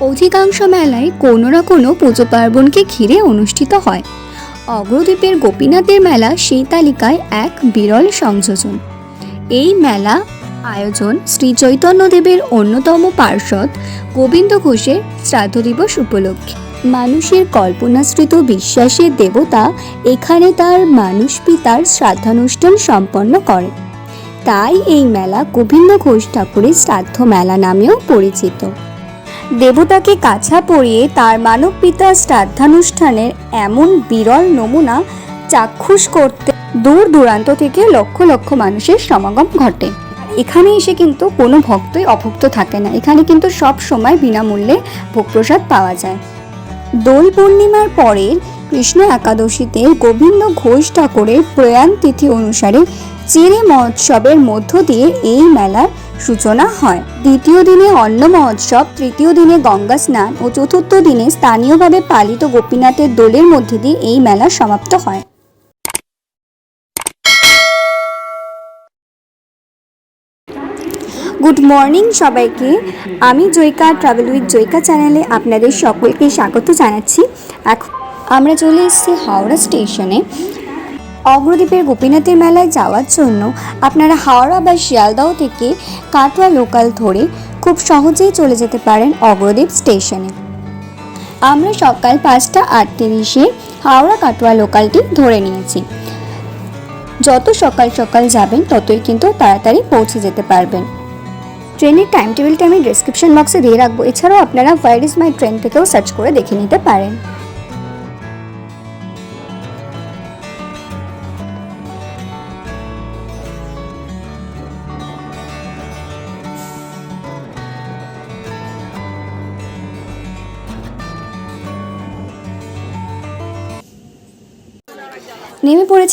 অধিকাংশ মেলায় কোনো না কোনো পুজো পার্বণকে ঘিরে অনুষ্ঠিত হয়। অগ্রদ্বীপের গোপীনাথের মেলা সেই তালিকায় এক বিরল সংযোজন। এই মেলা আয়োজন শ্রী চৈতন্যদেবের অন্যতম পার্ষদ গোবিন্দ ঘোষের শ্রাদ্ধ দিবস উপলক্ষে। মানুষের কল্পনাশ্রিত বিশ্বাসের দেবতা এখানে তার মানুষ পিতার শ্রাদ্ধানুষ্ঠান সম্পন্ন করে। তাই এই মেলা গোবিন্দ ঘোষ ঠাকুরের শ্রাদ্ধ মেলা নামেও পরিচিত। দেবতাকে কাছা পরিয়ে তার মানব পিতার শ্রাদ্ধানুষ্ঠানের এমন বিরল নমুনা চাক্ষুষ করতে দূর দূরান্ত থেকে লক্ষ লক্ষ মানুষের সমাগম ঘটে। এখানে এসে কিন্তু কোনো ভক্তই অভুক্ত থাকে না। এখানে কিন্তু সব সময় বিনামূল্যে ভোগপ্রসাদ পাওয়া যায়। দোল পূর্ণিমার পরের কৃষ্ণ একাদশীতে গোবিন্দ ঘোষ ঠাকুরের প্রয়াণ তিথি অনুসারে চিরে মহোৎসবের মধ্য দিয়ে এই মেলার সূচনা হয়। দ্বিতীয় দিনে অন্ন মহোৎসব, তৃতীয় দিনে গঙ্গা স্নান ও চতুর্থ দিনে স্থানীয়ভাবে পালিত গোপীনাথের দোলের মধ্যে দিয়ে এই মেলা সমাপ্ত হয়। গুড মর্নিং সবাইকে। আমি জয়িকা ট্রাভেল উইথ জয়িকা চ্যানেলে আপনাদের সকলকে স্বাগত জানাচ্ছি। এখন আমরা চলে এসেছি হাওড়া স্টেশনে। অগ্রদ্বীপের গোপীনাথের মেলায় যাওয়ার জন্য আপনারা হাওড়া বা শিয়ালদাহ থেকে কাটোয়া লোকাল ধরে খুব সহজেই চলে যেতে পারেন অগ্রদ্বীপ স্টেশনে। আমরা সকাল পাঁচটা আটত্রিশে হাওড়া কাটোয়া লোকালটি ধরে নিয়েছি। যত সকাল সকাল যাবেন, ততই কিন্তু তাড়াতাড়ি পৌঁছে যেতে পারবেন। ট্রেনের টাইম টেবিলটা আমি ডিসক্রিপশন বক্সে দিয়ে রাখব। এছাড়াও আপনারা ইজ মাই ট্রেন থেকেও সার্চ করে দেখে নিতে পারেন।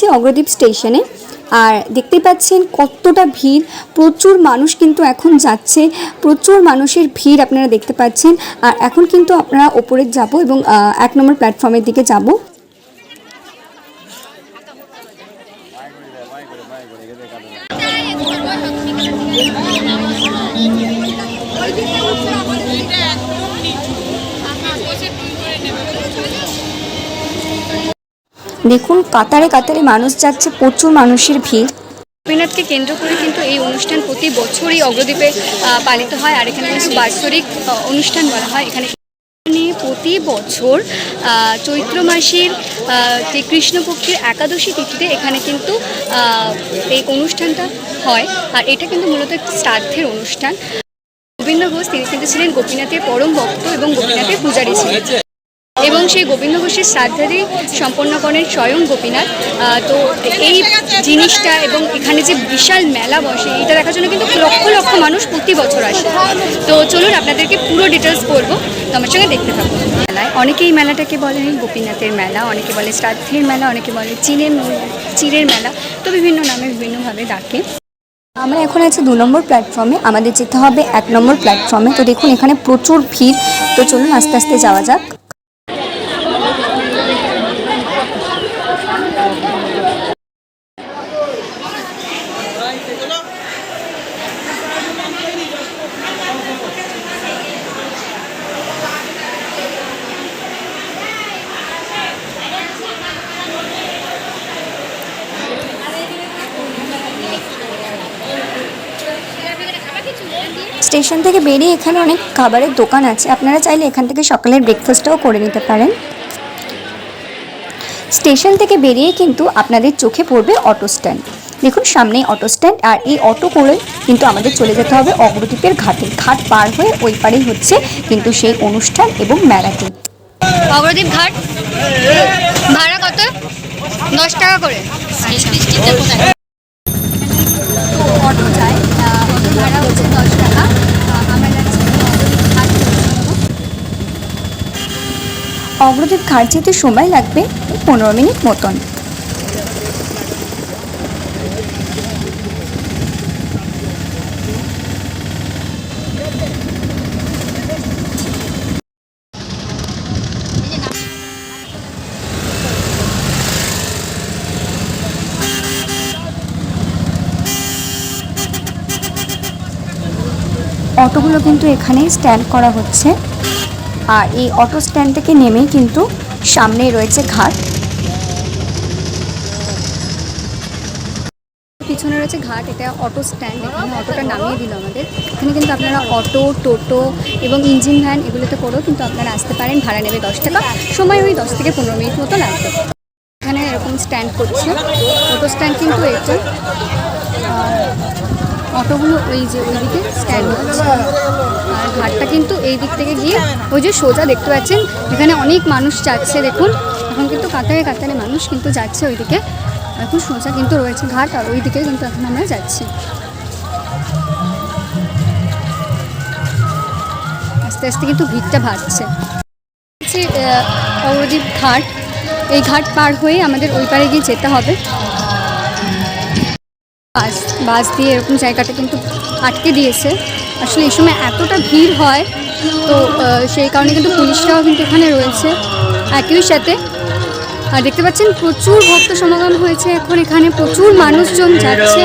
নেমে অগ্রদীপ স্টেশনে। আর দেখতে পাচ্ছেন কতটা ভিড়। প্রচুর মানুষ কিন্তু এখন যাচ্ছে। প্রচুর মানুষের ভিড় আপনারা দেখতে পাচ্ছেন। আর এখন কিন্তু আপনারা ওপরে যাব এবং এক নম্বর প্ল্যাটফর্মের দিকে যাব। দেখুন, কাতারে কাতারে মানুষ যাচ্ছে, প্রচুর মানুষের ভিড়। গোপীনাথকে কেন্দ্র করে কিন্তু এই অনুষ্ঠান প্রতি বছরই অগ্রদ্বীপে পালিত হয়, আর এখানে বাৎসরিক অনুষ্ঠান বলা হয়। এখানে এখানে প্রতি বছর চৈত্র মাসের যে কৃষ্ণপক্ষের একাদশী তিথিতে এখানে কিন্তু এই অনুষ্ঠানটা হয়। আর এটা কিন্তু মূলত শ্রাদ্ধের অনুষ্ঠান। গোবিন্দ ঘোষ, তিনি কিন্তু ছিলেন গোপীনাথের পরম ভক্ত এবং গোপীনাথের পূজারী ছিলেন। এবং সেই গোবিন্দ ঘোষের শ্রাদ্ধাদি সম্পন্ন করেন স্বয়ং গোপীনাথ। তো এই জিনিসটা এবং এখানে যে বিশাল মেলা বসে, এটা দেখার জন্য কিন্তু লক্ষ লক্ষ মানুষ প্রতি বছর আসে। তো চলুন আপনাদেরকে পুরো ডিটেলস বলব, তো আমার সঙ্গে দেখতে থাকুন। মেলায় অনেকে এই মেলাটাকে বলেন গোপীনাথের মেলা, অনেকে বলে শ্রাদ্ধের মেলা, অনেকে বলে চিনের চিরের মেলা, তো বিভিন্ন নামে বিভিন্নভাবে ডাকে। আমরা এখন আছি দু নম্বর প্ল্যাটফর্মে আমাদের যেতে হবে এক নম্বর প্ল্যাটফর্মে তো দেখুন, এখানে প্রচুর ভিড়। তো চলুন আস্তে আস্তে যাওয়া যাক। স্টেশন থেকে বেরিয়ে এখানে অনেক খাবারের দোকান আছে। আপনারা চাইলে এখান থেকে সকালের ব্রেকফাস্টটাও করে নিতে পারেন। স্টেশন থেকে বেরিয়ে কিন্তু আপনাদের চোখে পড়বে অটো স্ট্যান্ড দেখুন সামনেই অটো স্ট্যান্ড আর এই অটো করে কিন্তু আমাদের চলে যেতে হবে অগ্রদ্বীপের ঘাটে। ঘাট পার হয়ে ওই পারেই হচ্ছে কিন্তু সেই অনুষ্ঠান এবং মেলাটি অগ্রদ্বীপ ঘাট? ভাড়া কত? দশ টাকা করে তো অটো যায় আহ, অটো ভাড়া হচ্ছে দশ টাকা আহ, আমরা যাচ্ছি অগ্রদ্বীপ ঘাট পর্যন্ত। অগ্রদ্বীপ ঘাট যেতে সময় লাগবে পনেরো মিনিট মতন। অটোগুলো কিন্তু এখানেই স্ট্যান্ড করা হচ্ছে। আর এই অটো স্ট্যান্ড থেকে নেমেই কিন্তু সামনেই রয়েছে ঘাট। পিছনে রয়েছে ঘাট, এটা অটো স্ট্যান্ড এখানে অটোটা নামিয়ে দিল আমাদের। এখানে কিন্তু আপনারা অটো টোটো এবং ইঞ্জিন ভ্যান এগুলোতে করেও কিন্তু আপনারা আসতে পারেন, ভাড়া নেবে দশ টাকা। সময় ওই দশ থেকে পনেরো মিনিট মতো লাগবে। এখানে এরকম স্ট্যান্ড করছে। অটো স্ট্যান্ড কিন্তু এটা অটোগুলো ওই যে ওইদিকে স্ট্যান্ড হচ্ছে। আর ঘাটটা কিন্তু এই দিক থেকে গিয়ে ওই যে সোজা দেখতে পাচ্ছেন এখানে অনেক মানুষ যাচ্ছে দেখুন। এখন কিন্তু কাতারে কাতারে মানুষ কিন্তু যাচ্ছে ওইদিকে। এখন সোজা কিন্তু রয়েছে ঘাট আর ওই দিকে কিন্তু এখন আমরা যাচ্ছি। আস্তে আস্তে কিন্তু ভিড়টা বাড়ছে। আহ, ঘাট। এই ঘাট পার হয়ে আমাদের ওই পারে গিয়ে যেতে হবে। বাস দিয়ে এরকম জায়গাটা কিন্তু আটকে দিয়েছে। আসলে এই সময় এতটা ভিড় হয়, তো সেই কারণে কিন্তু পুলিশরাও কিন্তু এখানে রয়েছে। একই সাথে, আর দেখতে পাচ্ছেন প্রচুর ভক্ত সমাগম হয়েছে এখন এখানে, প্রচুর মানুষজন যাচ্ছে।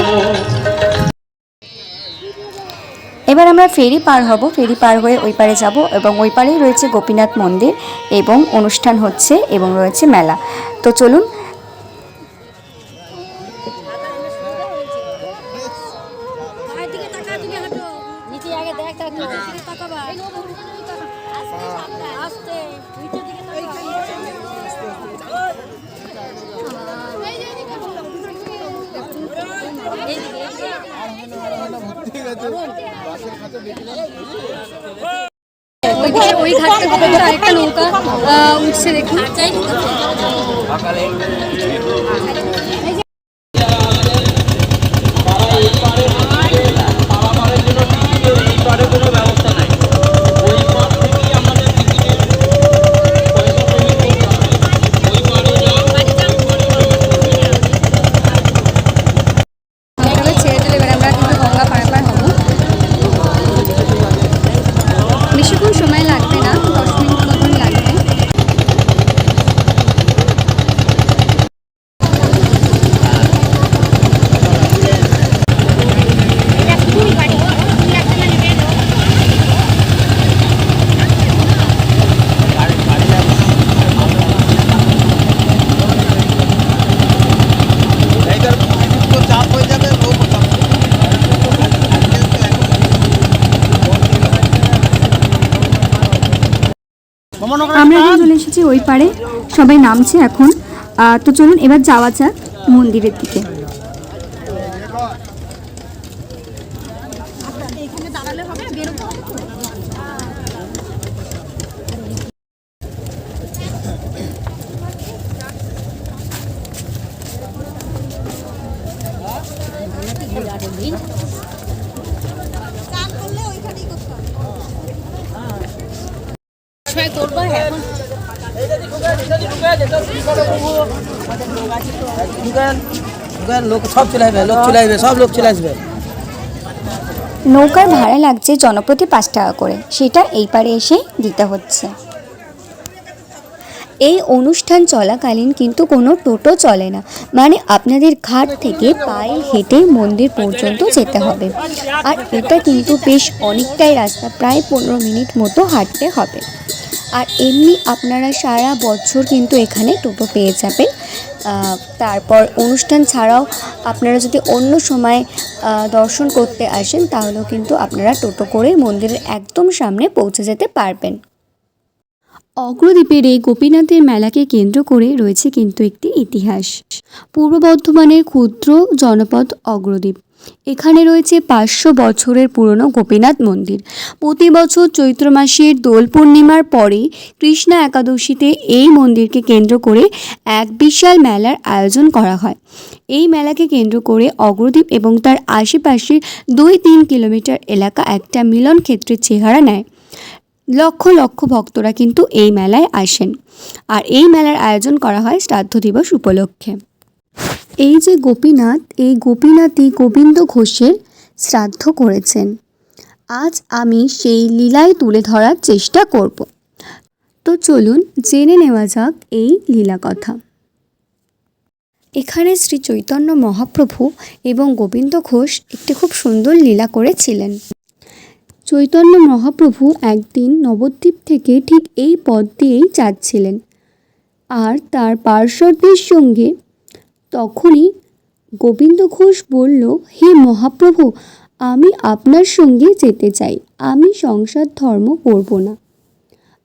এবার আমরা ফেরি পার হব, ফেরি পার হয়ে ওই পারে যাব এবং ওই পারেই রয়েছে গোপীনাথ মন্দির এবং অনুষ্ঠান হচ্ছে এবং রয়েছে মেলা। তো চলুন ওই ঘাটটা থেকে নৌকা উঠছে দেখুন নৌকাটা ছেড়ে দিলে এবার আমরা কিন্তু গঙ্গা পারাপার হব বেশিক্ষণ সময় লাগবে না দশ মিনিট মতন লাগবে আমরা এখন চলে এসেছি ওই পারে সবাই নামছে এখন। তো চলুন এবার যাওয়া যাক মন্দিরের দিকে। সব লোক সব লোক নৌকার ভাড়া লাগছে জনপ্রতি পাঁচ টাকা করে। সেটা এই পারে এসে দিতে হচ্ছে। এই অনুষ্ঠান চলাকালীন কিন্তু কোনো টোটো চলে না। মানে আপনাদের ঘাট থেকে পায়ে হেঁটে মন্দির পর্যন্ত যেতে হবে। আর এটা কিন্তু বেশ অনেকটাই রাস্তা, প্রায় পনেরো মিনিট মতো হাঁটতে হবে। আর এমনি আপনারা সারা বছর কিন্তু এখানে টোটো পেয়ে যাবেন। তারপর অনুষ্ঠান ছাড়াও আপনারা যদি অন্য সময় দর্শন করতে আসেন, তাহলেও কিন্তু আপনারা টোটো করে মন্দিরের একদম সামনে পৌঁছে যেতে পারবেন। অগ্রদ্বীপের এই গোপীনাথের মেলাকে কেন্দ্র করে রয়েছে কিন্তু একটি ইতিহাস। পূর্ব বর্ধমানের ক্ষুদ্র জনপদ অগ্রদ্বীপ। এখানে রয়েছে পাঁচশো বছরের পুরনো গোপীনাথ মন্দির। প্রতি বছর চৈত্র মাসের দোল পূর্ণিমার পরে কৃষ্ণা একাদশীতে এই মন্দিরকে কেন্দ্র করে এক বিশাল মেলার আয়োজন করা হয়। এই মেলাকে কেন্দ্র করে অগ্রদ্বীপ এবং তার আশেপাশে দুই তিন কিলোমিটার এলাকা একটা মিলন ক্ষেত্রের চেহারা নেয়। লক্ষ লক্ষ ভক্তরা কিন্তু এই মেলায় আসেন। আর এই মেলার আয়োজন করা হয় শ্রাদ্ধ দিবস উপলক্ষে। এই যে গোপীনাথ, এই গোপীনাথই গোবিন্দ ঘোষের শ্রাদ্ধ করেছেন। আজ আমি সেই লীলায় তুলে ধরার চেষ্টা করব। তো চলুন জেনে নেওয়া যাক এই লীলা কথা। এখানে শ্রী চৈতন্য মহাপ্রভু এবং গোবিন্দ ঘোষ একটি খুব সুন্দর লীলা করেছিলেন। চৈতন্য মহাপ্রভু একদিন নবদ্বীপ থেকে ঠিক এই পথ দিয়েই যাচ্ছিলেন। আর তার পার্শ্বদের সঙ্গে তখনই গোবিন্দ ঘোষ বলল, হে মহাপ্রভু, আমি আপনার সঙ্গে যেতে চাই। আমি সংসার ধর্ম করব না।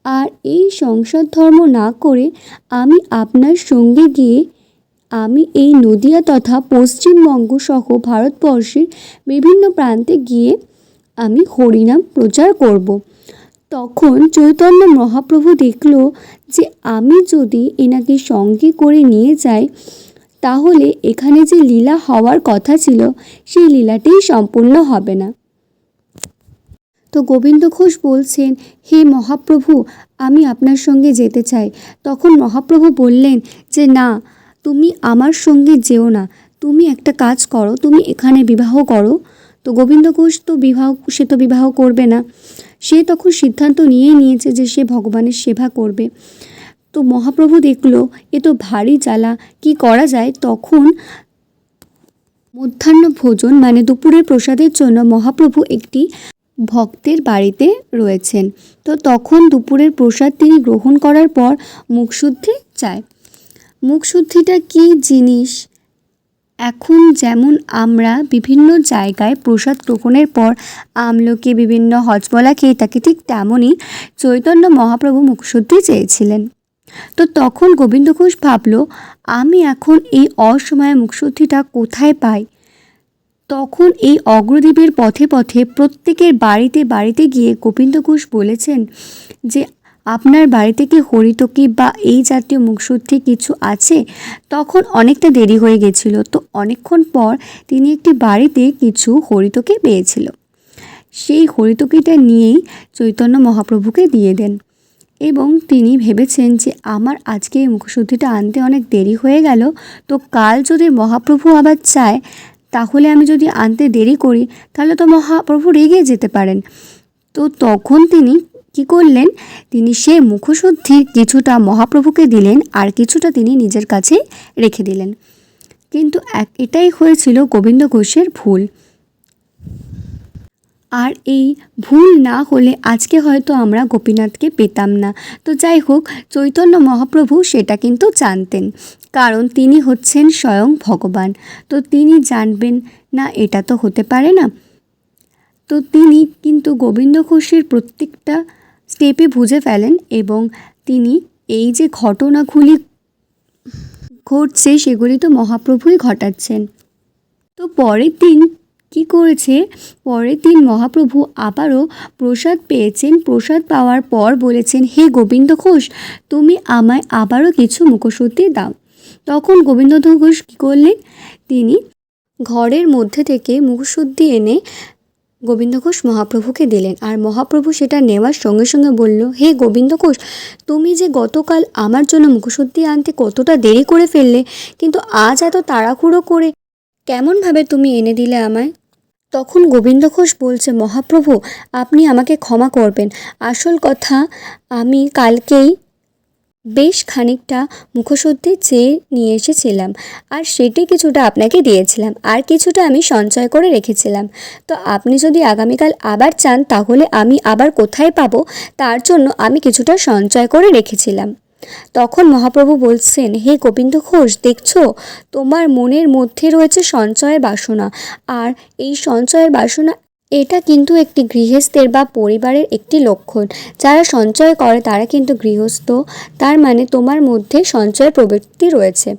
আর এই সংসার ধর্ম না করে আমি আপনার সঙ্গে গিয়ে আমি এই নদিয়া তথা পশ্চিমবঙ্গ সহ ভারতবর্ষের বিভিন্ন প্রান্তে গিয়ে আমি হরিনাম প্রচার করব। তখন চৈতন্য মহাপ্রভু দেখল যে আমি যদি এনাকে সঙ্গে করে নিয়ে যাই তাহলে এখানে যে লীলা হওয়ার কথা ছিল, সেই লীলাটিই সম্পূর্ণ হবে না। তো গোবিন্দ ঘোষ বলছেন, হে মহাপ্রভু, আমি আপনার সঙ্গে যেতে চাই। তখন মহাপ্রভু বললেন যে, না, তুমি আমার সঙ্গে যেও না। তুমি একটা কাজ করো, তুমি এখানে বিবাহ করো। তো গোবিন্দ ঘোষ তো বিবাহ, সে তো বিবাহ করবে না। সে তখন সিদ্ধান্ত নিয়েই নিয়েছে যে সে ভগবানের সেবা করবে। তো মহাপ্রভু দেখল, এ তো ভারী জ্বালা, কি করা যায়? তখন মধ্যাহ্ন ভোজন মানে দুপুরের প্রসাদের জন্য মহাপ্রভু একটি ভক্তের বাড়িতে রয়েছেন। তো তখন দুপুরের প্রসাদ তিনি গ্রহণ করার পর মুখশুদ্ধি চায়। মুখশুদ্ধিটা কী জিনিস? এখন যেমন আমরা বিভিন্ন জায়গায় প্রসাদ গ্রহণের পর আমলকে, বিভিন্ন হজমলা খেয়ে থাকি, ঠিক তেমনই চৈতন্য মহাপ্রভু মুখশুদ্ধি চেয়েছিলেন। তো তখন গোবিন্দ ঘোষ ভাবল, আমি এখন এই অসময়ে মুখশুদ্ধিটা কোথায় পাই? তখন এই অগ্রদ্বীপের পথে পথে প্রত্যেকের বাড়িতে বাড়িতে গিয়ে গোবিন্দ ঘোষ বলেছেন যে, আপনার বাড়িতে কি হরিতকি বা এই জাতীয় মুখশুদ্ধি কিছু আছে? তখন অনেকটা দেরি হয়ে গেছিল। তো অনেকক্ষণ পর তিনি একটি বাড়িতে কিছু হরিতকি পেয়েছিল। সেই হরিতকিটা নিয়েই চৈতন্য মহাপ্রভুকে দিয়ে দেন। এবং তিনি ভেবেছেন যে আমার আজকে এই মুখশুদ্ধিটা আনতে অনেক দেরি হয়ে গেল, তো কাল যদি মহাপ্রভু আবার চায়, তাহলে আমি যদি আনতে দেরি করি, তাহলে তো মহাপ্রভু রেগে যেতে পারেন। তো তখন তিনি কি করলেন? তিনি সে মুখশুদ্ধির কিছুটা মহাপ্রভুকে দিলেন, আর কিছুটা তিনি নিজের কাছে রেখে দিলেন। কিন্তু এটাই হয়েছিল গোবিন্দ ঘোষের ভুল। আর এই ভুল না হলে আজকে হয়তো আমরা গোপীনাথকে পেতাম না। তো যাই হোক চৈতন্য মহাপ্রভু সেটা কিন্তু জানতেন, কারণ তিনি হচ্ছেন স্বয়ং ভগবান। তো তিনি জানবেন, না, এটা তো হতে পারে না। তো তিনি কিন্তু গোবিন্দ ঘোষের প্রত্যেকটা স্টেপে বুঝে ফেলেন এবং তিনি এই যে ঘটনাগুলি ঘটছে, সেগুলি তো মহাপ্রভুই ঘটাচ্ছেন। তো পরের দিন কি করেছে? পরের দিন মহাপ্রভু আবারও প্রসাদ পেয়েছেন। প্রসাদ পাওয়ার পর বলেছেন, হে গোবিন্দ ঘোষ, তুমি আমায় আবারও কিছু মুখশুদ্ধি দাও। তখন গোবিন্দ ঘোষ কী করলেন? তিনি ঘরের মধ্যে থেকে মুখশুদ্ধি এনে গোবিন্দ ঘোষ মহাপ্রভুকে দিলেন। আর মহাপ্রভু সেটা নেওয়ার সঙ্গে সঙ্গে বলল, হে গোবিন্দ ঘোষ, তুমি যে গতকাল আমার জন্য মুখশুদ্ধি আনতে কতটা দেরি করে ফেললে, কিন্তু আজ এত তাড়াহুড়ো করে কেমনভাবে তুমি এনে দিলে আমায়? তখন গোবিন্দ ঘোষ বলছে, মহাপ্রভু, আপনি আমাকে ক্ষমা করবেন। আসল কথা, আমি কালকেই বেশ খানিকটা মুখশুদ্ধি চেয়ে নিয়ে এসেছিলাম, আর সেটি কিছুটা আপনাকে দিয়েছিলাম, আর কিছুটা আমি সঞ্চয় করে রেখেছিলাম। তো আপনি যদি আগামীকাল আবার চান, তাহলে আমি আবার কোথায় পাবো? তার জন্য আমি কিছুটা সঞ্চয় করে রেখেছিলাম। তখন মহাপ্রভু বলছেন, হে গোবিন্দ ঘোষ, দেখছ, তোমার মনের মধ্যে রয়েছে সঞ্চয়ের বাসনা। আর এই সঞ্চয়ের বাসনা এটা কিন্তু একটি গৃহস্থের বা পরিবারের একটি লক্ষণ। যারা সঞ্চয় করে, তারা কিন্তু গৃহস্থ। তার মানে তোমার মধ্যে সঞ্চয় প্রবৃত্তি রয়েছে।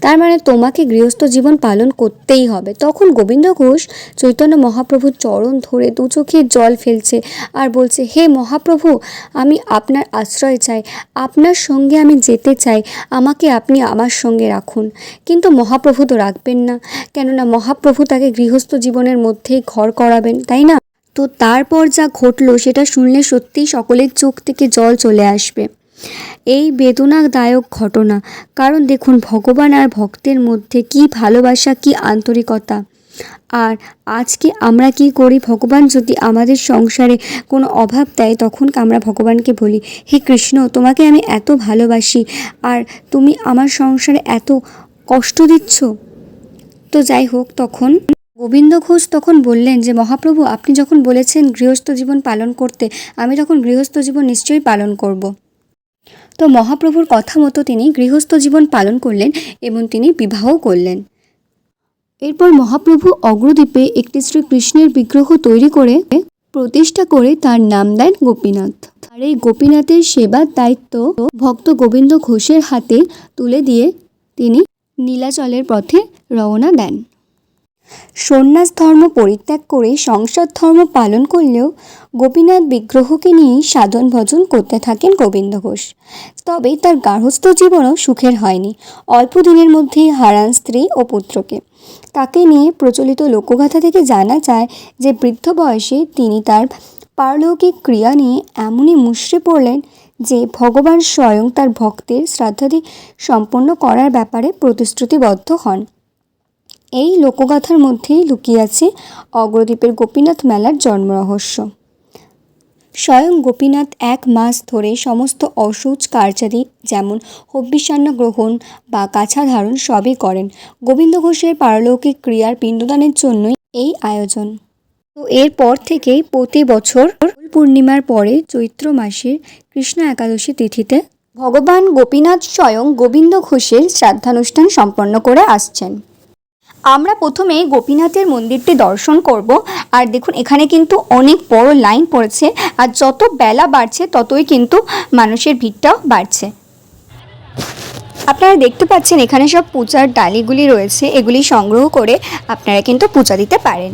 তার মানে তোমাকে গৃহস্থ জীবন পালন করতেই হবে। তখন গোবিন্দ ঘোষ চৈতন্য মহাপ্রভুর চরণ ধরে দু চোখে জল ফেলছে আর বলছে, হে মহাপ্রভু, আমি আপনার আশ্রয় চাই। আপনার সঙ্গে আমি যেতে চাই। আমাকে আপনি আমার সঙ্গে রাখুন। কিন্তু মহাপ্রভু তো রাখবেন না। কেননা মহাপ্রভু তাকে গৃহস্থ জীবনের মধ্যেই ঘর করাবেন। তাই না? তো তারপর যা ঘটলো সেটা শুনলে সত্যিই সকলের চোখ থেকে জল চলে আসবে। এই বেদনাদায়ক ঘটনা। কারণ দেখুন, ভগবান আর ভক্তের মধ্যে কি ভালোবাসা, কি আন্তরিকতা। আর আজকে আমরা কি করি? ভগবান যদি আমাদের সংসারে কোনো অভাব দেয়, তখন আমরা ভগবানকে বলি, হে কৃষ্ণ, তোমাকে আমি এত ভালোবাসি। আর তুমি আমার সংসারে এত কষ্ট দিচ্ছ? তো যাই হোক, তখন গোবিন্দ ঘোষ তখন বললেন যে, মহাপ্রভু, আপনি যখন বলেছেন গৃহস্থ জীবন পালন করতে, আমি তখন গৃহস্থ জীবন নিশ্চয়ই পালন করব। তো মহাপ্রভুর কথা মতো তিনি গৃহস্থ জীবন পালন করলেন এবং তিনি বিবাহ করলেন। এরপর মহাপ্রভু অগ্রদ্বীপে একটি শ্রীকৃষ্ণের বিগ্রহ তৈরি করে প্রতিষ্ঠা করে তার নাম দেন গোপীনাথ। আর এই গোপীনাথের সেবার দায়িত্ব ভক্ত গোবিন্দ ঘোষের হাতে তুলে দিয়ে তিনি নীলাচলের পথে রওনা দেন। সন্ন্যাস ধর্ম পরিত্যাগ করে সংসার ধর্ম পালন করলেও গোপীনাথ বিগ্রহকে নিয়েই সাধন ভজন করতে থাকেন গোবিন্দ ঘোষ। তবে তার গার্হস্থ্য জীবনও সুখের হয়নি। অল্প দিনের মধ্যেই হারান স্ত্রী ও পুত্রকে। তাকে নিয়ে প্রচলিত লোকগাথা থেকে জানা যায় যে বৃদ্ধ বয়সে তিনি তার পারলৌকিক ক্রিয়া নিয়ে এমনই মুষড়ে পড়লেন যে ভগবান স্বয়ং তার ভক্তের শ্রাদ্ধাদি সম্পন্ন করার ব্যাপারে প্রতিশ্রুতিবদ্ধ হন। এই লোকগাথার মধ্যেই লুকিয়ে আছে অগ্রদ্বীপের গোপীনাথ মেলার জন্মরহস্য। স্বয়ং গোপীনাথ এক মাস ধরে সমস্ত অসুচ কার্যাদি যেমন হব্বিষান্ন গ্রহণ বা কাছা ধারণ সবই করেন। গোবিন্দ ঘোষের পারলৌকিক ক্রিয়ার পিণ্ডদানের জন্যই এই আয়োজন। তো এরপর থেকেই প্রতি বছর পূর্ণিমার পরে চৈত্র মাসের কৃষ্ণ একাদশী তিথিতে ভগবান গোপীনাথ স্বয়ং গোবিন্দ ঘোষের শ্রাদ্ধানুষ্ঠান সম্পন্ন করে আসছেন। আমরা প্রথমে গোপীনাথের মন্দিরটি দর্শন করব। আর দেখুন, এখানে কিন্তু অনেক বড় লাইন পড়েছে। আর যত বেলা বাড়ছে, ততই কিন্তু মানুষের ভিড়টাও বাড়ছে। আপনারা দেখতে পাচ্ছেন, এখানে সব পূজার ডালিগুলি রয়েছে। এগুলি সংগ্রহ করে আপনারা কিন্তু পূজা দিতে পারেন।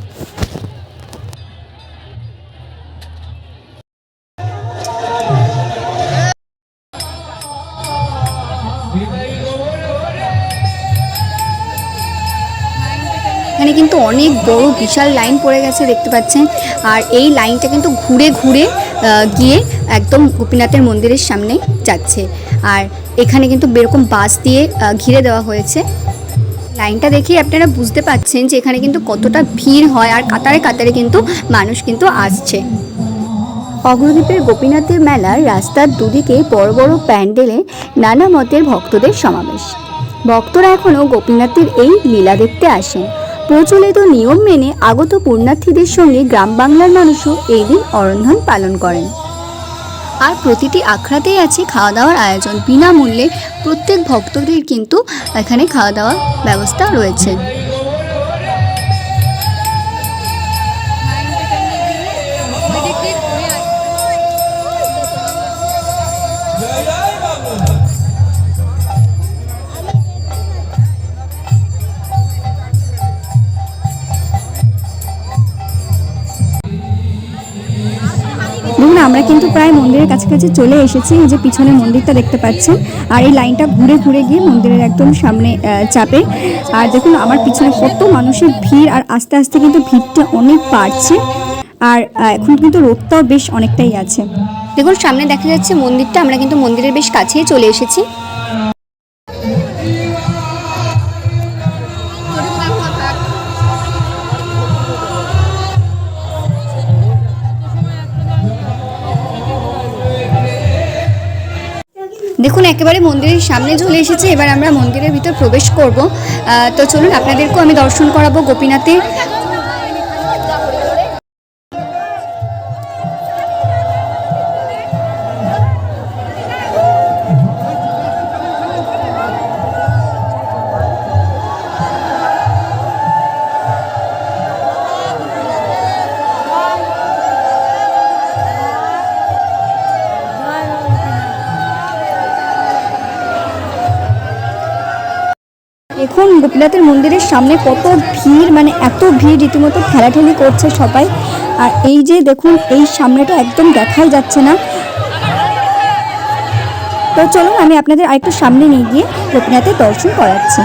এখানে কিন্তু অনেক বড় বিশাল লাইন পড়ে গেছে দেখতে পাচ্ছেন। আর এই লাইনটা কিন্তু ঘুরে ঘুরে গিয়ে একদম গোপীনাথের মন্দিরের সামনে যাচ্ছে। আর এখানে কিন্তু এরকম বাস দিয়ে ঘিরে দেওয়া হয়েছে। লাইনটা দেখেই আপনারা বুঝতে পাচ্ছেন যে এখানে কিন্তু কতটা ভিড় হয় আর কাতারে কাতারে কিন্তু মানুষ কিন্তু আসছে। অগ্রদ্বীপের গোপীনাথের মেলার রাস্তার দুদিকে বড় বড় প্যান্ডেলে নানা মতের ভক্তদের সমাবেশ। ভক্তরা এখনও গোপীনাথের এই লীলা দেখতে আসেন। প্রচলিত নিয়ম মেনে আগত পুণ্যার্থীদের সঙ্গে গ্রাম বাংলার মানুষও এই দিন অরন্ধন পালন করেন। আর প্রতিটি আখড়াতেই আছে খাওয়া দাওয়ার আয়োজন। বিনামূল্যে প্রত্যেক ভক্তদের কিন্তু এখানে খাওয়া দাওয়ার ব্যবস্থা রয়েছে। কিন্তু প্রায় মন্দিরের কাছাকাছি চলে এসেছি। এই যে পিছনে মন্দিরটা দেখতে পাচ্ছেন। আর এই লাইনটা ঘুরে ঘুরে গিয়ে মন্দিরের একদম সামনে চাপে। আর দেখুন, আমার পিছনে কত মানুষের ভিড় আর আস্তে আস্তে কিন্তু ভিড়টা অনেক বাড়ছে। আর এখন কিন্তু রোদটাও বেশ অনেকটাই আছে। দেখুন, সামনে দেখা যাচ্ছে মন্দিরটা। আমরা কিন্তু মন্দিরের বেশ কাছেই চলে এসেছি। দেখুন, একেবারে মন্দিরের সামনে চলে এসেছে। এবার আমরা মন্দিরের ভিতর প্রবেশ করব। তো চলুন, আপনাদেরকেও আমি দর্শন করাবো গোপীনাথের। দেখুন গোপীনাথের মন্দিরের সামনে কত ভিড় মানে এত ভিড় রীতিমতো ঠেলাঠেলি করছে সবাই। আর এই যে দেখুন, এই সামনেটা একদম দেখাই যাচ্ছে না। তো চলুন, আমি আপনাদের আরেকটু সামনে নিয়ে গিয়ে গোপীনাথের দর্শন করাচ্ছি।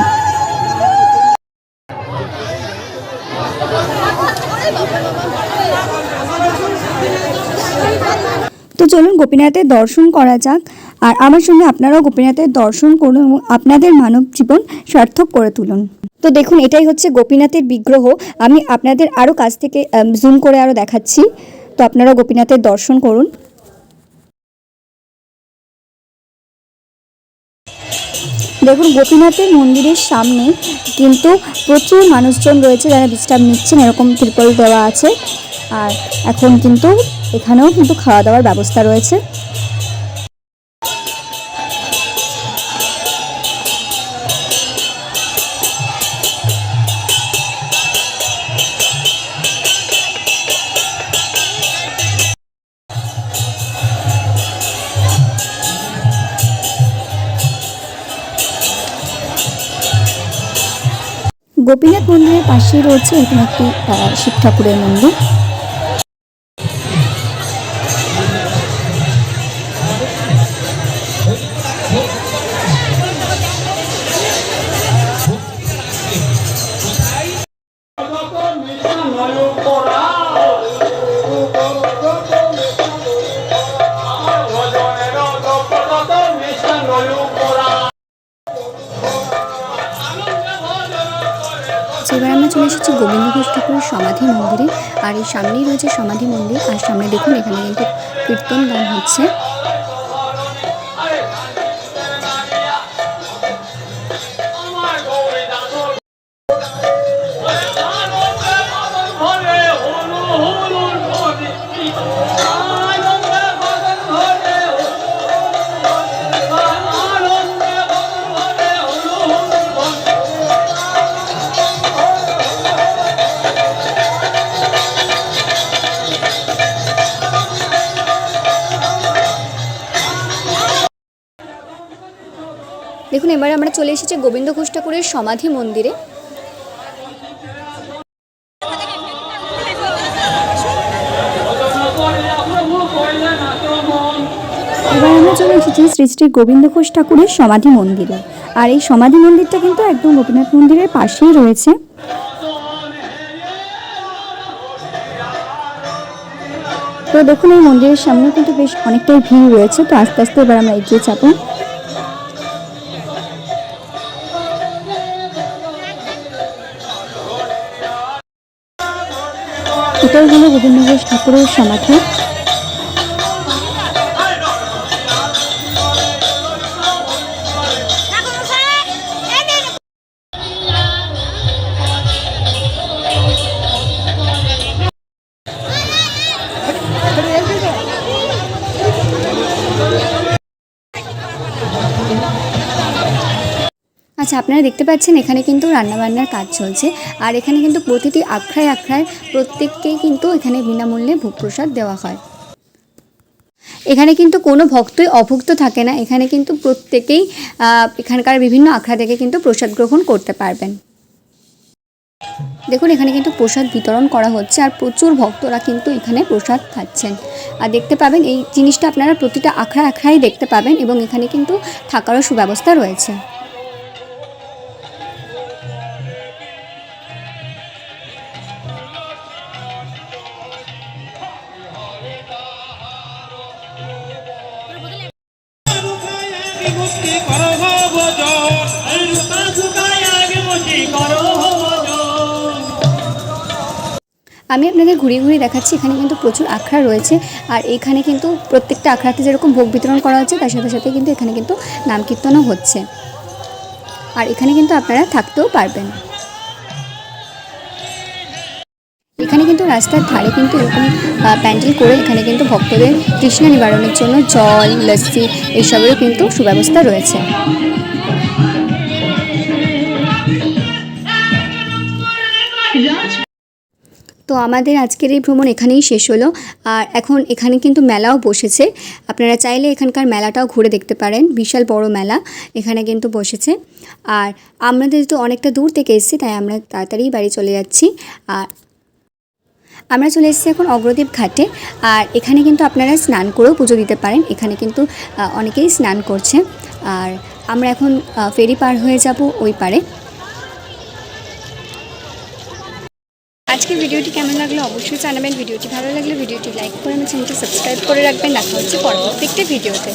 তো চলুন, গোপীনাথের দর্শন করা যাক। আর আমার সঙ্গে আপনারাও গোপীনাথের দর্শন করুন এবং আপনাদের মানব জীবন সার্থক করে তুলুন। তো দেখুন, এটাই হচ্ছে গোপীনাথের বিগ্রহ। আমি আপনাদের আরও কাছ থেকে জুম করে আরও দেখাচ্ছি। তো আপনারা গোপীনাথের দর্শন করুন। দেখুন, গোপীনাথের মন্দিরের সামনে কিন্তু প্রচুর মানুষজন রয়েছে যারা বিশ্রাম নিচ্ছেন। এরকম ত্রিপল দেওয়া আছে। আর এখন কিন্তু এখানেও কিন্তু খাওয়া দাওয়ার ব্যবস্থা রয়েছে। পাশেই রয়েছে এরকম একটি শিব ঠাকুরের মন্দির। এসেছি গোবিন্দ ঘোষ ঠাকুরের সমাধি মন্দিরে, আর এই সামনেই রয়েছে সমাধি মন্দির। আর সামনে দেখুন, এখানে কিন্তু কীর্তন গান হচ্ছে। দেখুন, এবার আমরা চলে এসেছি গোবিন্দ ঘোষ ঠাকুরের সমাধি মন্দিরে। এবার আমরা চলে এসেছি শ্রী শ্রী গোবিন্দ ঘোষ ঠাকুরের সমাধি মন্দিরে। আর এই সমাধি মন্দিরটা কিন্তু একদম গোপীনাথ মন্দিরের পাশেই রয়েছে। তো দেখুন, এই মন্দিরের সামনে কিন্তু বেশ অনেকটাই ভিড় রয়েছে। তো আস্তে আস্তে এবার আমরা এগিয়ে যাব হলো গোবিন্দ ঘোষ ঠাকুরের সমাধি। আপনারা দেখতে পাচ্ছেন এখানে কিন্তু রান্নাবান্নার কাজ চলছে। আর এখানে কিন্তু প্রতিটি আখড়ায় আখড়ায় প্রত্যেককেই কিন্তু এখানে বিনামূল্যে ভোগ প্রসাদ দেওয়া হয়। এখানে কিন্তু কোনো ভক্তই অভুক্ত থাকে না। এখানে কিন্তু প্রত্যেকেই এখানকার বিভিন্ন আখড়া থেকে কিন্তু প্রসাদ গ্রহণ করতে পারবেন। দেখুন, এখানে কিন্তু প্রসাদ বিতরণ করা হচ্ছে আর প্রচুর ভক্তরা কিন্তু এখানে প্রসাদ খাচ্ছেন। আর দেখতে পাবেন, এই জিনিসটা আপনারা প্রতিটা আখড়া আখড়াই দেখতে পাবেন এবং এখানে কিন্তু থাকারও সুব্যবস্থা রয়েছে। আমি আপনাদের ঘুরিয়ে ঘুরিয়ে দেখাচ্ছি, এখানে কিন্তু প্রচুর আখড়া রয়েছে। আর এখানে কিন্তু প্রত্যেকটা আখড়াতে যেরকম ভোগ বিতরণ করা হচ্ছে, তার সাথে সাথে কিন্তু এখানে কিন্তু নাম কীর্তনও হচ্ছে। আর এখানে কিন্তু আপনারা থাকতেও পারবেন। এখানে কিন্তু রাস্তার ধারে কিন্তু এরকম প্যান্ডেল করে এখানে কিন্তু ভক্তদের তৃষ্ণা নিবারণের জন্য জল, লস্যি এইসবেরও কিন্তু সুব্যবস্থা রয়েছে। তো আমাদের আজকের এই ভ্রমণ এখানেই শেষ হলো। আর এখন এখানে কিন্তু মেলাও বসেছে। আপনারা চাইলে এখানকার মেলাটাও ঘুরে দেখতে পারেন। বিশাল বড় মেলা এখানে কিন্তু বসেছে। আর আমাদের তো অনেকটা দূর থেকে এসেছি, তাই আমরা তাড়াতাড়ি বাড়ি চলে যাচ্ছি। আর আমরা চলে এসেছি এখন অগ্রদীপ ঘাটে। আর এখানে কিন্তু আপনারা স্নান করেও পুজো দিতে পারেন। এখানে কিন্তু অনেকেই স্নান করছে। আর আমরা এখন ফেরি পার হয়ে যাব ওই পারে। আজকে ভিডিওটি কেমন লাগল অবশ্যই জানাবেন। ভিডিওটি ভালো লাগলে ভিডিওটি লাইক করে আমার চ্যানেলটি সাবস্ক্রাইব করে রাখবেন। দেখা হচ্ছে পরবর্তী একটি ভিডিওতে।